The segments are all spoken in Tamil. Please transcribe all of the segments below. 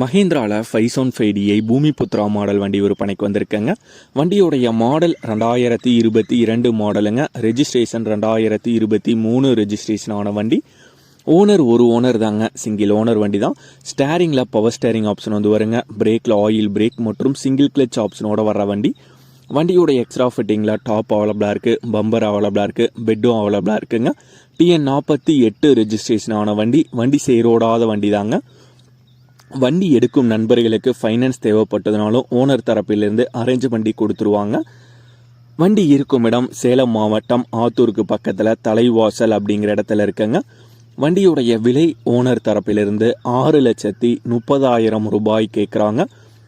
மஹேந்திராவில் ஃபைசோன் ஃபைடியை பூமி புத்ரா மாடல் வண்டி விற்பனைக்கு வந்திருக்கேங்க. வண்டியோடைய மாடல் ரெண்டாயிரத்தி இருபத்தி இரண்டு மாடலுங்க. ரெஜிஸ்ட்ரேஷன் ரெண்டாயிரத்தி இருபத்தி மூணு ரெஜிஸ்ட்ரேஷன் ஆன வண்டி. ஓனர் ஒரு ஓனர் தாங்க. சிங்கிள் ஓனர் வண்டி தான். ஸ்டேரிங்கில் பவர் ஸ்டேரிங் ஆப்ஷன் வந்து வருங்க. பிரேக்கில் ஆயில் பிரேக் மற்றும் சிங்கிள் கிளச் ஆப்ஷனோட வர்ற வண்டி. வண்டியோட எக்ஸ்ட்ரா ஃபிட்டிங்கில் டாப் அவைலபிளாக இருக்குது பம்பர் அவைலபிளாக இருக்குது பெட்டும் அவைலபிளாக இருக்குங்க. டிஎன் நாற்பத்தி எட்டு ரெஜிஸ்ட்ரேஷன் ஆன வண்டி. வண்டி சேரோடாத வண்டி தாங்க. வண்டி எடுக்கும் நண்பர்களுக்கு ஃபைனான்ஸ் தேவைப்பட்டதுனாலும் ஓனர் தரப்பிலிருந்து அரேஞ்ச் பண்ணி கொடுத்துருவாங்க. வண்டி இருக்கும் இடம் சேலம் மாவட்டம் ஆத்தூருக்கு பக்கத்தில் தலைவாசல் அப்படிங்கிற இடத்துல இருக்குங்க. வண்டியுடைய விலை ஓனர் தரப்பிலிருந்து ஆறு லட்சத்தி முப்பதாயிரம் ரூபாய் கேட்குறாங்க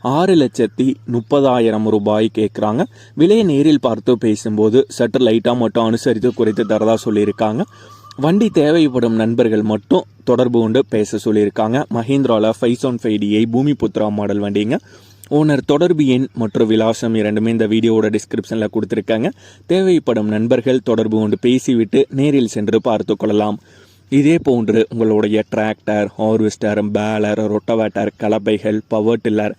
ஆறு லட்சத்தி முப்பதாயிரம் ரூபாய் கேட்குறாங்க விலையை நேரில் பார்த்து பேசும்போது சற்று லைட்டாக மட்டும் அனுசரித்து குறைத்து தரதா சொல்லியிருக்காங்க. வண்டி தேவைப்படும் நண்பர்கள் மட்டும் தொடர்பு கொண்டு பேச சொல்லியிருக்காங்க. மஹேந்திராவில் five one five D I Bhoomi Putra model வண்டிங்க. ஓனர் தொடர்பு எண் மற்றும் விலாசம் இரண்டுமே இந்த வீடியோவோட டிஸ்கிரிப்ஷனில் கொடுத்துருக்காங்க. தேவைப்படும் நண்பர்கள் தொடர்பு கொண்டு பேசிவிட்டு நேரில் சென்று பார்த்து கொள்ளலாம். இதே போன்று உங்களுடைய tractor harvester baler rotavator கலப்பைகள் power tiller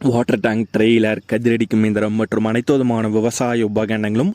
water tank trailer கதிரடிக்கும் இயந்திரம் மற்றும் அனைத்து விதமான விவசாய உபகரணங்களும்